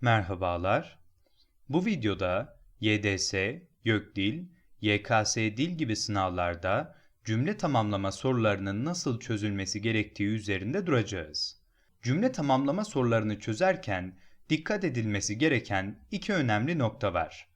Merhabalar. Bu videoda YDS, YÖKDİL, YKS Dil gibi sınavlarda cümle tamamlama sorularının nasıl çözülmesi gerektiği üzerinde duracağız. Cümle tamamlama sorularını çözerken dikkat edilmesi gereken iki önemli nokta var.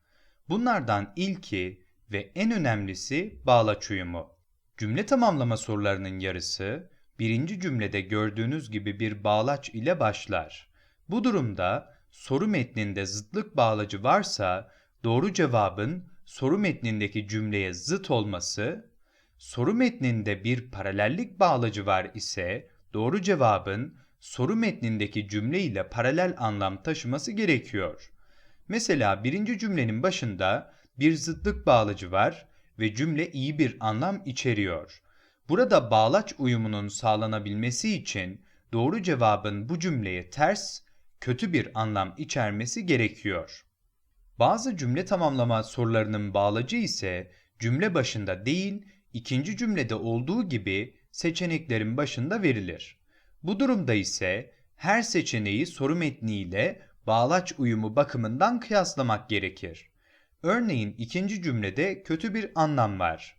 Bunlardan ilki ve en önemlisi bağlaç uyumu. Cümle tamamlama sorularının yarısı birinci cümlede gördüğünüz gibi bir bağlaç ile başlar. Bu durumda soru metninde zıtlık bağlacı varsa doğru cevabın soru metnindeki cümleye zıt olması, soru metninde bir paralellik bağlacı var ise doğru cevabın soru metnindeki cümle ile paralel anlam taşıması gerekiyor. Mesela birinci cümlenin başında bir zıtlık bağlacı var ve cümle iyi bir anlam içeriyor. Burada bağlaç uyumunun sağlanabilmesi için doğru cevabın bu cümleye ters, kötü bir anlam içermesi gerekiyor. Bazı cümle tamamlama sorularının bağlacı ise cümle başında değil, ikinci cümlede olduğu gibi seçeneklerin başında verilir. Bu durumda ise her seçeneği soru metniyle bağlaç uyumu bakımından kıyaslamak gerekir. Örneğin ikinci cümlede kötü bir anlam var.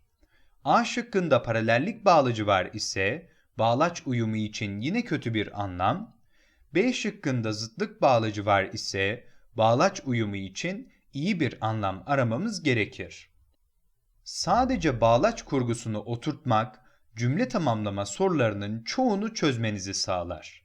A şıkkında paralellik bağlacı var ise bağlaç uyumu için yine kötü bir anlam, B şıkkında zıtlık bağlacı var ise bağlaç uyumu için iyi bir anlam aramamız gerekir. Sadece bağlaç kurgusunu oturtmak cümle tamamlama sorularının çoğunu çözmenizi sağlar.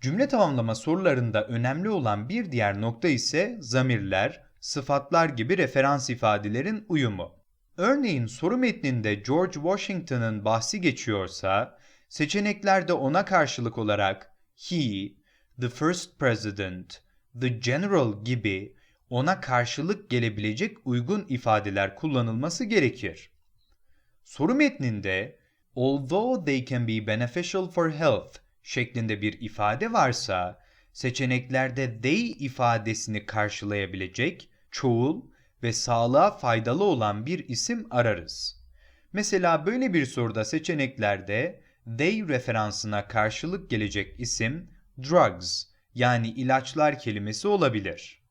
Cümle tamamlama sorularında önemli olan bir diğer nokta ise zamirler, sıfatlar gibi referans ifadelerin uyumu. Örneğin soru metninde George Washington'ın bahsi geçiyorsa, seçeneklerde ona karşılık olarak he, the first president, the general gibi ona karşılık gelebilecek uygun ifadeler kullanılması gerekir. Soru metninde although they can be beneficial for health şeklinde bir ifade varsa seçeneklerde they ifadesini karşılayabilecek çoğul ve sağlığa faydalı olan bir isim ararız. Mesela böyle bir soruda seçeneklerde they referansına karşılık gelecek isim drugs yani ilaçlar kelimesi olabilir.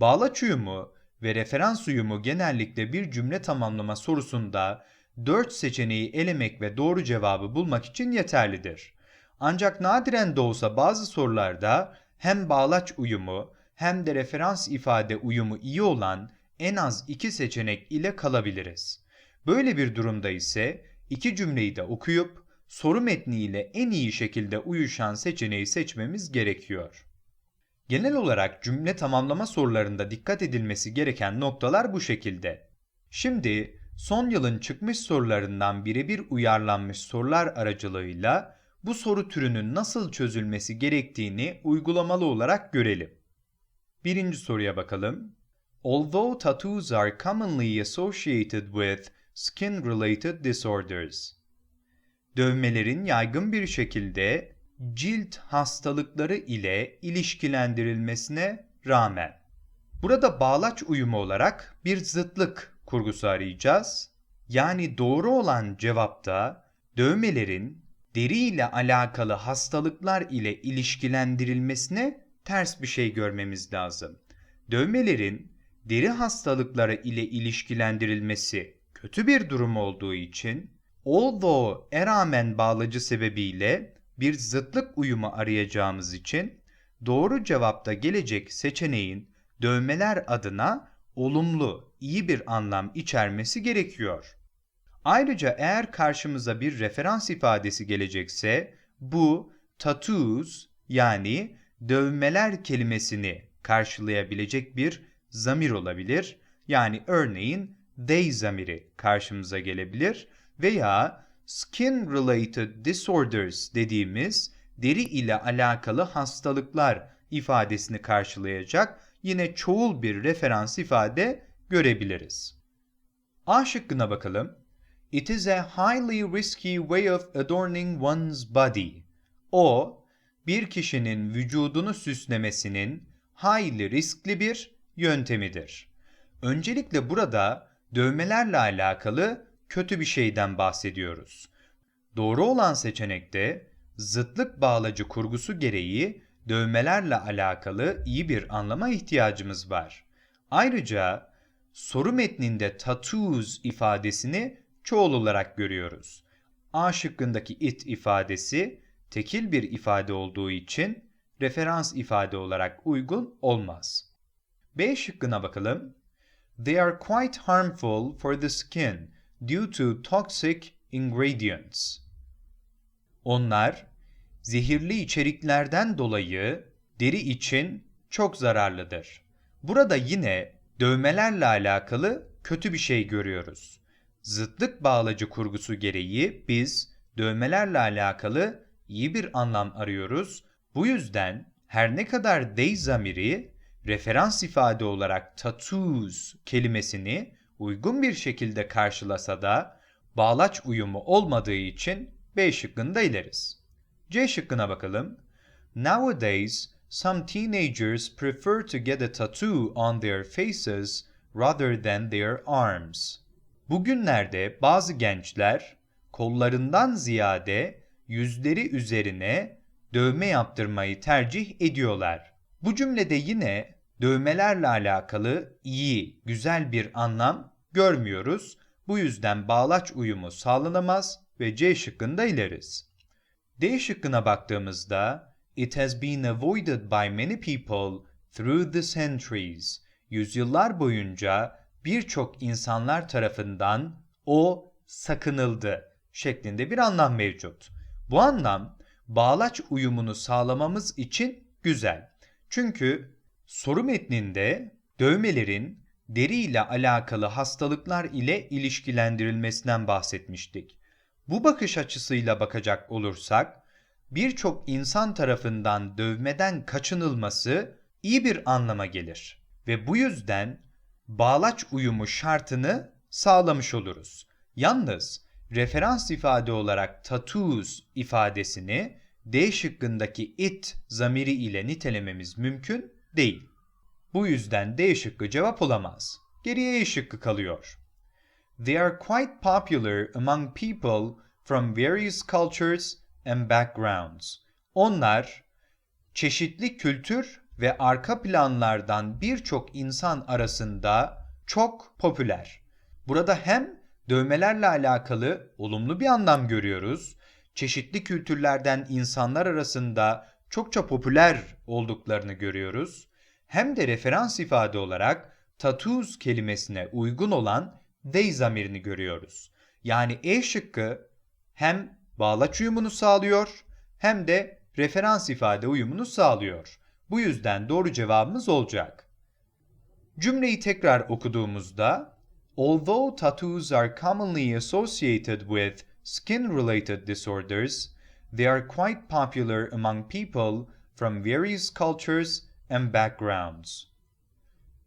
Bağlaç uyumu ve referans uyumu genellikle bir cümle tamamlama sorusunda 4 seçeneği elemek ve doğru cevabı bulmak için yeterlidir. Ancak nadiren de olsa bazı sorularda hem bağlaç uyumu hem de referans ifade uyumu iyi olan en az iki seçenek ile kalabiliriz. Böyle bir durumda ise iki cümleyi de okuyup soru metni ile en iyi şekilde uyuşan seçeneği seçmemiz gerekiyor. Genel olarak cümle tamamlama sorularında dikkat edilmesi gereken noktalar bu şekilde. Şimdi son yılın çıkmış sorularından birebir uyarlanmış sorular aracılığıyla bu soru türünün nasıl çözülmesi gerektiğini uygulamalı olarak görelim. Birinci soruya bakalım. Although tattoos are commonly associated with skin-related disorders. Dövmelerin yaygın bir şekilde cilt hastalıkları ile ilişkilendirilmesine rağmen. Burada bağlaç uyumu olarak bir zıtlık kurgusu arayacağız. Yani doğru olan cevapta dövmelerin deri ile alakalı hastalıklar ile ilişkilendirilmesine ters bir şey görmemiz lazım. Dövmelerin deri hastalıkları ile ilişkilendirilmesi kötü bir durum olduğu için although e rağmen bağlacı sebebiyle bir zıtlık uyumu arayacağımız için doğru cevapta gelecek seçeneğin dövmeler adına olumlu, iyi bir anlam içermesi gerekiyor. Ayrıca eğer karşımıza bir referans ifadesi gelecekse bu tattoos yani dövmeler kelimesini karşılayabilecek bir zamir olabilir. Yani örneğin they zamiri karşımıza gelebilir veya skin related disorders dediğimiz deri ile alakalı hastalıklar ifadesini karşılayacak yine çoğul bir referans ifade görebiliriz. A şıkkına bakalım. It is a highly risky way of adorning one's body. O, bir kişinin vücudunu süslemesinin hayli riskli bir yöntemidir. Öncelikle burada dövmelerle alakalı kötü bir şeyden bahsediyoruz. Doğru olan seçenekte zıtlık bağlacı kurgusu gereği dövmelerle alakalı iyi bir anlama ihtiyacımız var. Ayrıca soru metninde tattoos ifadesini çoğul olarak görüyoruz. A şıkkındaki it ifadesi tekil bir ifade olduğu için referans ifade olarak uygun olmaz. B şıkkına bakalım. They are quite harmful for the skin due to toxic ingredients. Onlar zehirli içeriklerden dolayı deri için çok zararlıdır. Burada yine dövmelerle alakalı kötü bir şey görüyoruz. Zıtlık bağlacı kurgusu gereği biz dövmelerle alakalı iyi bir anlam arıyoruz. Bu yüzden her ne kadar they zamiri referans ifade olarak tattoos kelimesini uygun bir şekilde karşılasa da bağlaç uyumu olmadığı için B şıkkında ileriz. C şıkkına bakalım. Nowadays, some teenagers prefer to get a tattoo on their faces rather than their arms. Bugünlerde bazı gençler kollarından ziyade yüzleri üzerine dövme yaptırmayı tercih ediyorlar. Bu cümlede yine dövmelerle alakalı iyi, güzel bir anlam görmüyoruz. Bu yüzden bağlaç uyumu sağlanamaz ve C şıkkında ileriz. D şıkkına baktığımızda it has been avoided by many people through the centuries. Yüzyıllar boyunca birçok insanlar tarafından o sakınıldı şeklinde bir anlam mevcut. Bu anlam bağlaç uyumunu sağlamamız için güzel. Çünkü soru metninde dövmelerin deri ile alakalı hastalıklar ile ilişkilendirilmesinden bahsetmiştik. Bu bakış açısıyla bakacak olursak birçok insan tarafından dövmeden kaçınılması iyi bir anlama gelir ve bu yüzden bağlaç uyumu şartını sağlamış oluruz. Yalnız referans ifade olarak tattoos ifadesini D şıkkındaki it zamiri ile nitelememiz mümkün değil. Bu yüzden D şıkkı cevap olamaz. Geriye E şıkkı kalıyor. They are quite popular among people from various cultures and backgrounds. Onlar çeşitli kültür ve arka planlardan birçok insan arasında çok popüler. Burada hem dövmelerle alakalı olumlu bir anlam görüyoruz. Çeşitli kültürlerden insanlar arasında çokça popüler olduklarını görüyoruz. Hem de referans ifade olarak tattoos kelimesine uygun olan they zamirini görüyoruz. Yani E şıkkı hem bağlaç uyumunu sağlıyor hem de referans ifade uyumunu sağlıyor. Bu yüzden doğru cevabımız olacak. Cümleyi tekrar okuduğumuzda Although tattoos are commonly associated with skin-related disorders, they are quite popular among people from various cultures and backgrounds.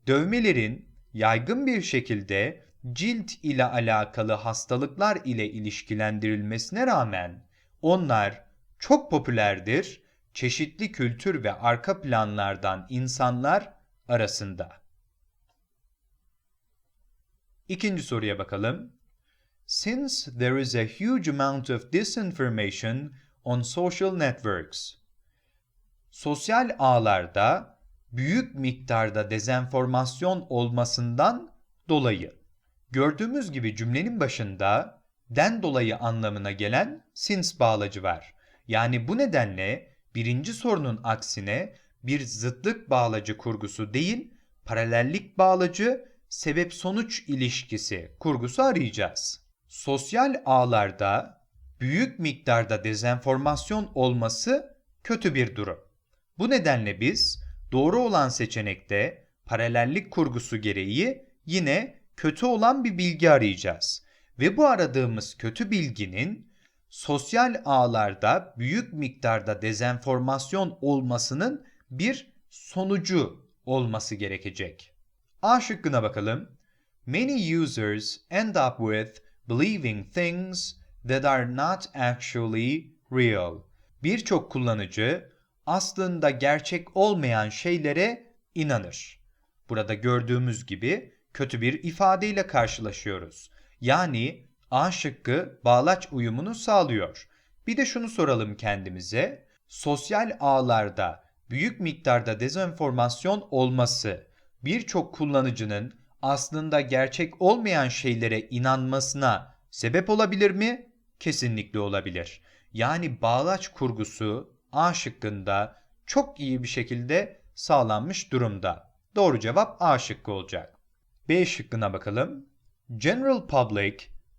Dövmelerin yaygın bir şekilde cilt ile alakalı hastalıklar ile ilişkilendirilmesine rağmen onlar çok popülerdir çeşitli kültür ve arka planlardan insanlar arasında. İkinci soruya bakalım. Since there is a huge amount of disinformation on social networks. Sosyal ağlarda büyük miktarda dezenformasyon olmasından dolayı. Gördüğümüz gibi cümlenin başında den dolayı anlamına gelen since bağlacı var. Yani bu nedenle birinci sorunun aksine bir zıtlık bağlacı kurgusu değil, paralellik bağlacı sebep sonuç ilişkisi kurgusu arayacağız. Sosyal ağlarda büyük miktarda dezenformasyon olması kötü bir durum. Bu nedenle biz doğru olan seçenekte paralellik kurgusu gereği yine kötü olan bir bilgi arayacağız. Ve bu aradığımız kötü bilginin sosyal ağlarda büyük miktarda dezenformasyon olmasının bir sonucu olması gerekecek. A şıkkına bakalım. Many users end up with believing things that are not actually real. Birçok kullanıcı aslında gerçek olmayan şeylere inanır. Burada gördüğümüz gibi kötü bir ifadeyle karşılaşıyoruz. Yani A şıkkı bağlaç uyumunu sağlıyor. Bir de şunu soralım kendimize. Sosyal ağlarda büyük miktarda dezenformasyon olması birçok kullanıcının aslında gerçek olmayan şeylere inanmasına sebep olabilir mi? Kesinlikle olabilir. Yani bağlaç kurgusu A şıkkında çok iyi bir şekilde sağlanmış durumda. Doğru cevap A şıkkı olacak. B şıkkına bakalım. General public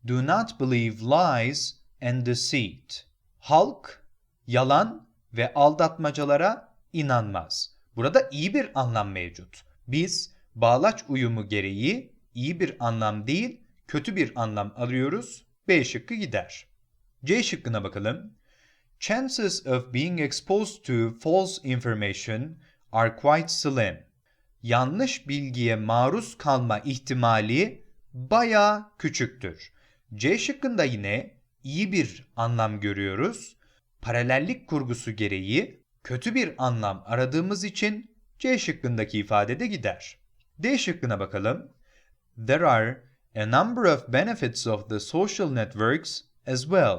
do not believe lies and deceit. Halk yalan ve aldatmacalara inanmaz. Burada iyi bir anlam mevcut. Biz bağlaç uyumu gereği iyi bir anlam değil, kötü bir anlam arıyoruz. B şıkkı gider. C şıkkına bakalım. Chances of being exposed to false information are quite slim. Yanlış bilgiye maruz kalma ihtimali bayağı küçüktür. C şıkkında yine iyi bir anlam görüyoruz. Paralellik kurgusu gereği kötü bir anlam aradığımız için C şıkkındaki ifade de gider. D şıkkına bakalım. There are a number of benefits of the social networks as well.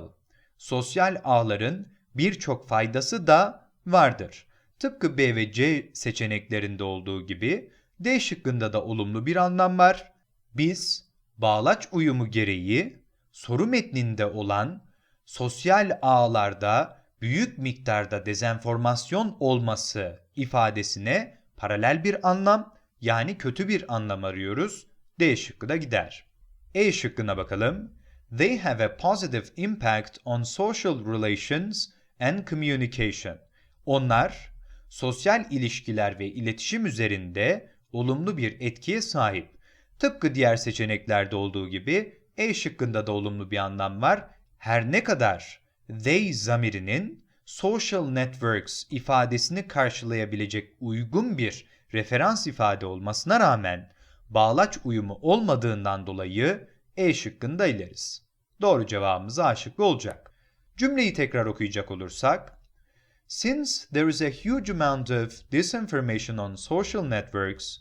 Sosyal ağların birçok faydası da vardır. Tıpkı B ve C seçeneklerinde olduğu gibi D şıkkında da olumlu bir anlam var. Biz bağlaç uyumu gereği soru metninde olan sosyal ağlarda büyük miktarda dezenformasyon olması ifadesine paralel bir anlam yani kötü bir anlam arıyoruz. D şıkkı da gider. E şıkkına bakalım. They have a positive impact on social relations and communication. Onlar sosyal ilişkiler ve iletişim üzerinde olumlu bir etkiye sahip. Tıpkı diğer seçeneklerde olduğu gibi E şıkkında da olumlu bir anlam var. Her ne kadar they zamirinin social networks ifadesini karşılayabilecek uygun bir referans ifade olmasına rağmen bağlaç uyumu olmadığından dolayı E şıkkında ileriz. Doğru cevabımız A şıkkı olacak. Cümleyi tekrar okuyacak olursak, Since there is a huge amount of disinformation on social networks,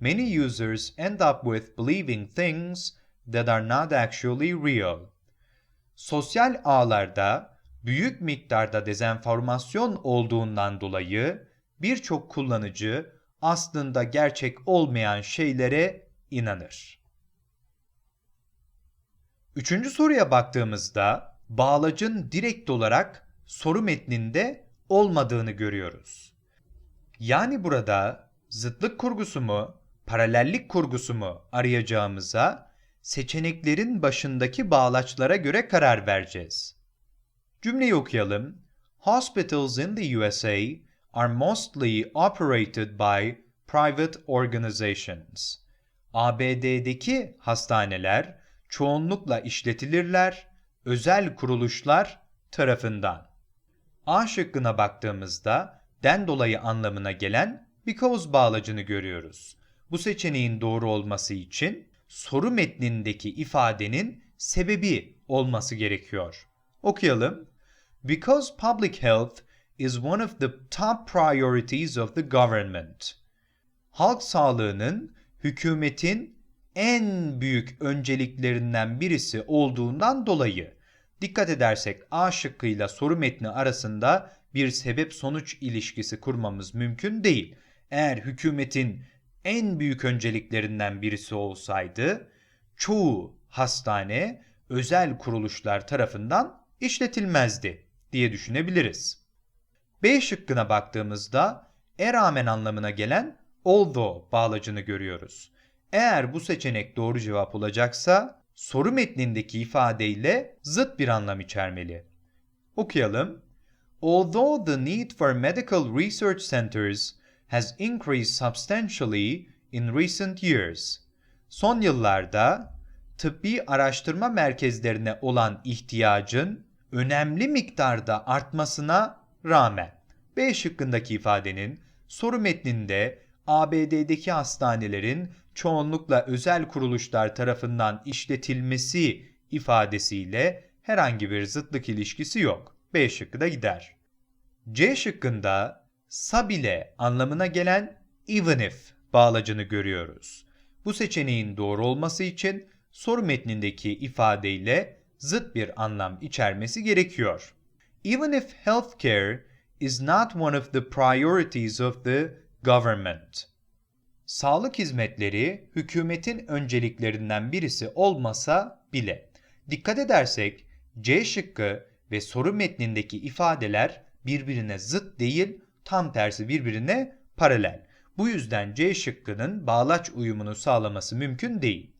many users end up with believing things that are not actually real. Sosyal ağlarda büyük miktarda dezenformasyon olduğundan dolayı birçok kullanıcı aslında gerçek olmayan şeylere inanır. Üçüncü soruya baktığımızda bağlacın direkt olarak soru metninde olmadığını görüyoruz. Yani burada zıtlık kurgusu mu, paralellik kurgusu mu arayacağımıza seçeneklerin başındaki bağlaçlara göre karar vereceğiz. Cümleyi okuyalım. Hospitals in the USA are mostly operated by private organizations. ABD'deki hastaneler çoğunlukla işletilirler özel kuruluşlar tarafından. A şıkkına baktığımızda den dolayı anlamına gelen because bağlacını görüyoruz. Bu seçeneğin doğru olması için soru metnindeki ifadenin sebebi olması gerekiyor. Okuyalım. Because public health is one of the top priorities of the government. Halk sağlığının hükümetin en büyük önceliklerinden birisi olduğundan dolayı dikkat edersek A şıkkıyla soru metni arasında bir sebep sonuç ilişkisi kurmamız mümkün değil. Eğer hükümetin en büyük önceliklerinden birisi olsaydı çoğu hastane özel kuruluşlar tarafından işletilmezdi diye düşünebiliriz. B şıkkına baktığımızda e rağmen anlamına gelen although bağlacını görüyoruz. Eğer bu seçenek doğru cevap olacaksa soru metnindeki ifadeyle zıt bir anlam içermeli. Okuyalım. Although the need for medical research centers has increased substantially in recent years. Son yıllarda tıbbi araştırma merkezlerine olan ihtiyacın önemli miktarda artmasına rağmen B şıkkındaki ifadenin soru metninde ABD'deki hastanelerin çoğunlukla özel kuruluşlar tarafından işletilmesi ifadesiyle herhangi bir zıtlık ilişkisi yok. B şıkkı da gider. C şıkkında sab ile anlamına gelen even if bağlacını görüyoruz. Bu seçeneğin doğru olması için soru metnindeki ifadeyle zıt bir anlam içermesi gerekiyor. Even if healthcare is not one of the priorities of the government. Sağlık hizmetleri hükümetin önceliklerinden birisi olmasa bile. Dikkat edersek C şıkkı ve soru metnindeki ifadeler birbirine zıt değil, tam tersi birbirine paralel. Bu yüzden C şıkkının bağlaç uyumunu sağlaması mümkün değil.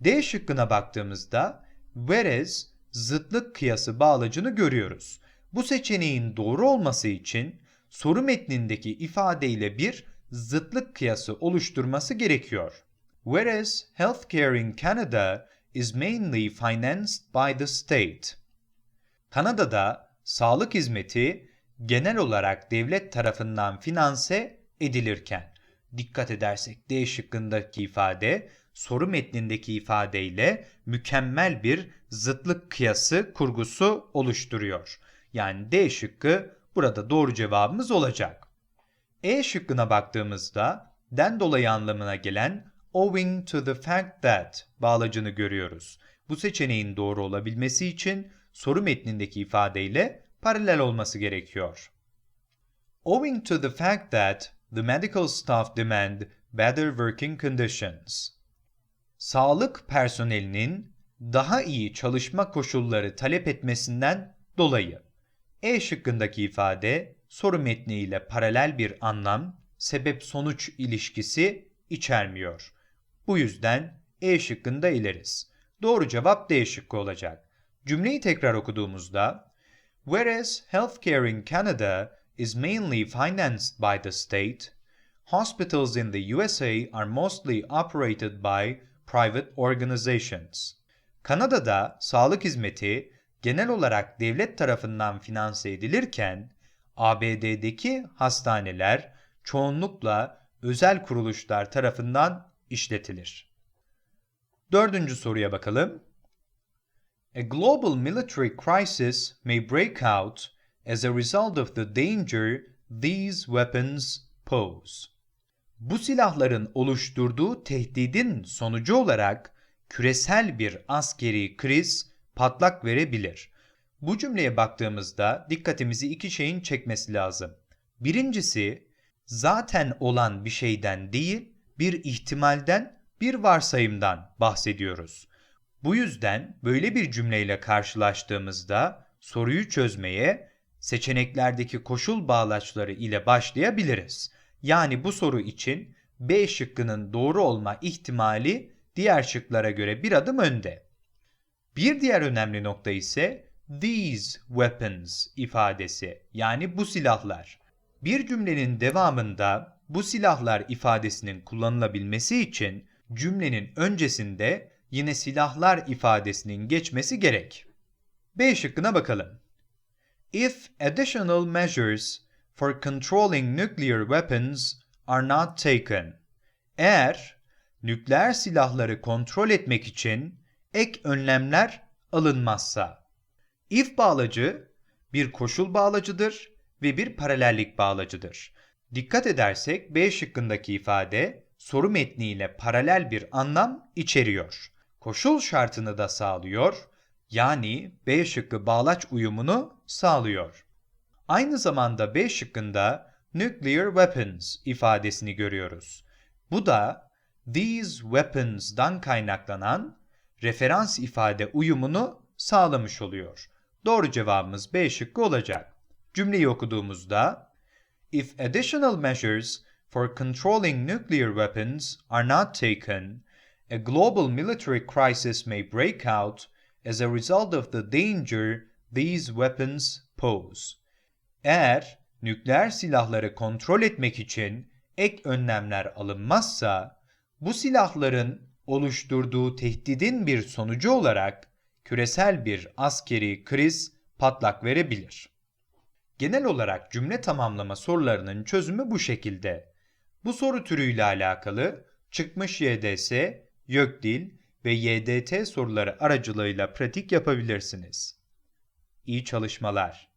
D şıkkına baktığımızda whereas zıtlık kıyası bağlacını görüyoruz. Bu seçeneğin doğru olması için soru metnindeki ifadeyle bir zıtlık kıyası oluşturması gerekiyor. Whereas healthcare in Canada is mainly financed by the state. Kanada'da sağlık hizmeti genel olarak devlet tarafından finanse edilirken dikkat edersek D şıkkındaki ifade soru metnindeki ifadeyle mükemmel bir zıtlık kıyası kurgusu oluşturuyor. Yani D şıkkı burada doğru cevabımız olacak. E şıkkına baktığımızda den dolayı anlamına gelen owing to the fact that bağlacını görüyoruz. Bu seçeneğin doğru olabilmesi için soru metnindeki ifadeyle paralel olması gerekiyor. Owing to the fact that the medical staff demand better working conditions. Sağlık personelinin daha iyi çalışma koşulları talep etmesinden dolayı. E şıkkındaki ifade soru metniyle paralel bir anlam, sebep-sonuç ilişkisi içermiyor. Bu yüzden E şıkkında ileriz. Doğru cevap D şıkkı olacak. Cümleyi tekrar okuduğumuzda Whereas healthcare in Canada is mainly financed by the state, hospitals in the USA are mostly operated by private organizations. Kanada'da sağlık hizmeti genel olarak devlet tarafından finanse edilirken ABD'deki hastaneler çoğunlukla özel kuruluşlar tarafından işletilir. Dördüncü soruya bakalım. A global military crisis may break out as a result of the danger these weapons pose. Bu silahların oluşturduğu tehdidin sonucu olarak küresel bir askeri kriz patlak verebilir. Bu cümleye baktığımızda dikkatimizi iki şeyin çekmesi lazım. Birincisi zaten olan bir şeyden değil, bir ihtimalden, bir varsayımdan bahsediyoruz. Bu yüzden böyle bir cümleyle karşılaştığımızda soruyu çözmeye seçeneklerdeki koşul bağlaçları ile başlayabiliriz. Yani bu soru için B şıkkının doğru olma ihtimali diğer şıklara göre bir adım önde. Bir diğer önemli nokta ise these weapons ifadesi yani bu silahlar. Bir cümlenin devamında bu silahlar ifadesinin kullanılabilmesi için cümlenin öncesinde yine silahlar ifadesinin geçmesi gerek. B şıkkına bakalım. If additional measures for controlling nuclear weapons are not taken. Eğer nükleer silahları kontrol etmek için ek önlemler alınmazsa. If bağlacı bir koşul bağlacıdır ve bir paralellik bağlacıdır. Dikkat edersek B şıkkındaki ifade soru metniyle paralel bir anlam içeriyor. Koşul şartını da sağlıyor, yani B şıkkı bağlaç uyumunu sağlıyor. Aynı zamanda B şıkkında nuclear weapons ifadesini görüyoruz. Bu da these weapons'dan kaynaklanan referans ifade uyumunu sağlamış oluyor. Doğru cevabımız B şıkkı olacak. Cümleyi okuduğumuzda If additional measures for controlling nuclear weapons are not taken, a global military crisis may break out as a result of the danger these weapons pose. Eğer nükleer silahları kontrol etmek için ek önlemler alınmazsa, bu silahların oluşturduğu tehdidin bir sonucu olarak küresel bir askeri kriz patlak verebilir. Genel olarak cümle tamamlama sorularının çözümü bu şekilde. Bu soru türüyle alakalı çıkmış YDS, YÖKDİL ve YDT soruları aracılığıyla pratik yapabilirsiniz. İyi çalışmalar.